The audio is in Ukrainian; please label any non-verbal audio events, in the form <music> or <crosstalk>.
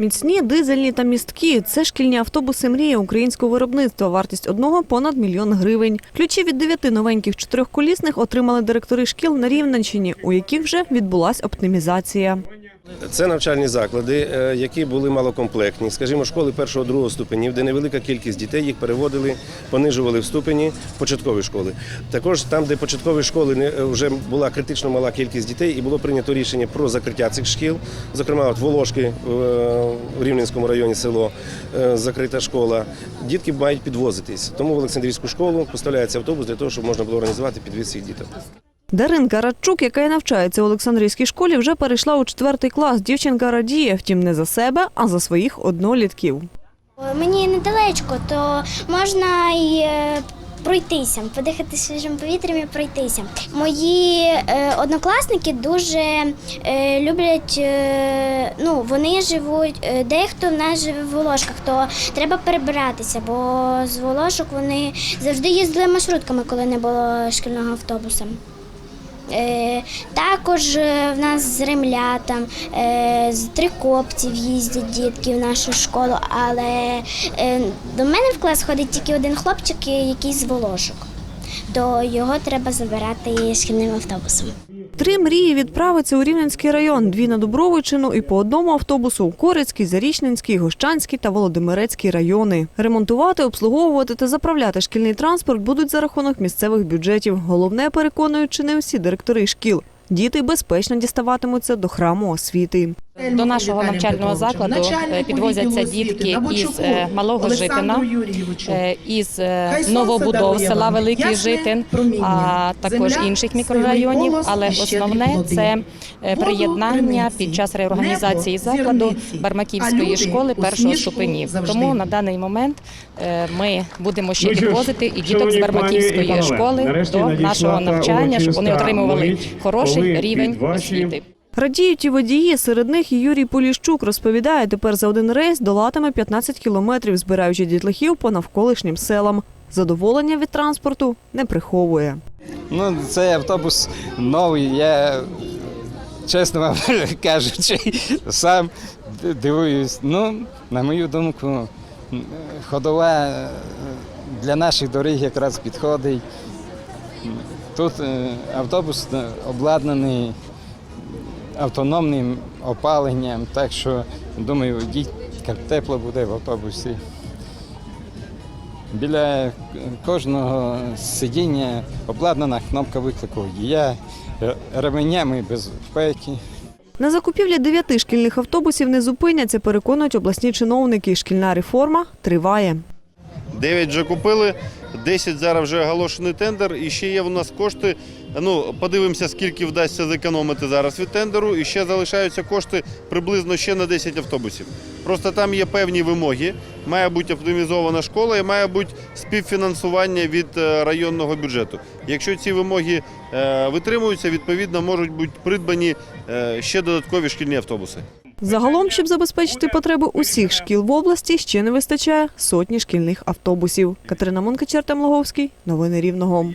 Міцні, дизельні та місткі це шкільні автобуси мрія українського виробництва. Вартість одного понад мільйон гривень. Ключі від дев'яти новеньких чотирьохколісних отримали директори шкіл на Рівненщині, у яких вже відбулася оптимізація. Це навчальні заклади, е, які були малокомплектні, скажімо, школи першого другого ступенів, де невелика кількість дітей їх переводили, понижували в ступені початкової школи. Також там, де початкові школи не е, вже була критично мала кількість дітей, і було прийнято рішення про закриття цих шкіл. Зокрема, от Волошки е, в Рівненському районі село е, закрита школа. Дітки мають підвозитись. Тому в Олександрійську школу поставляється автобус для того, щоб можна було організувати підвіз цих діток. Даринка Радчук, яка й навчається у Олександрійській школі, вже перейшла у четвертий клас. Дівчинка радіє, втім, не за себе, а за своїх однолітків. Мені недалечко, то можна й е, пройтися, подихати свіжим повітрям і пройтися. Мої е, однокласники дуже е, люблять, е, ну вони живуть, е, дехто в нас живе в Волошках, то треба перебиратися, бо з Волошок вони завжди їздили маршрутками, коли не було шкільного автобуса. Е, також е, в нас з Ремля, там, е, з Трикопців їздять дітки в нашу школу, але до мене в клас ходить тільки один хлопчик, який з Волошок. То його треба забирати шкільним автобусом. Три мрії відправиться у Рівненський район, дві на Дубровичину і по одному автобусу у Корецький, Зарічненський, Гощанський та Володимирецький райони. Ремонтувати, обслуговувати та заправляти шкільний транспорт будуть за рахунок місцевих бюджетів. Головне, переконують, чи не всі директори шкіл. Діти безпечно діставатимуться до храму освіти. До нашого навчального закладу е, підвозяться дітки із е, Малого Житина, е, із новобудов села Великий Житин, а також інших мікрорайонів. Але основне це приєднання під час реорганізації закладу Бармаківської школи першого ступенів. Тому на даний момент ми будемо ще Ну підвозити і діток з Бармаківської школи до нашого навчання, щоб вони отримували хороший рівень освіти. Радіють і водії. Серед них і Юрій Поліщук розповідає, тепер за один рейс долатиме 15 кілометрів, збираючи дітлахів по навколишнім селам. Задоволення від транспорту не приховує. Ну, цей автобус новий, я, чесно вам <laughs> кажучи, сам дивуюсь. Ну, на мою думку, ходова е, для наших доріг якраз підходить. Тут е, автобус обладнаний автономним опаленням, так що, думаю, діткам тепло буде в автобусі. Біля кожного сидіння обладнана кнопка виклику р- ременями безпеки. На закупівлі дев'яти шкільних автобусів не зупиняться, переконують обласні чиновники. Шкільна реформа триває. 9 вже купили, 10 зараз вже оголошений тендер. І ще є в нас кошти. Ну, подивимося, скільки вдасться зекономити зараз від тендеру. І ще залишаються кошти приблизно ще на 10 автобусів. Просто там є певні вимоги. Має бути оптимізована школа і має бути співфінансування від е, районного бюджету. Якщо ці вимоги е, витримуються, відповідно можуть бути придбані е, ще додаткові шкільні автобуси. Загалом, щоб забезпечити потреби усіх шкіл в області, ще не вистачає сотні шкільних автобусів. Катерина Монкачер, Артем Логовський. Новини Рівного.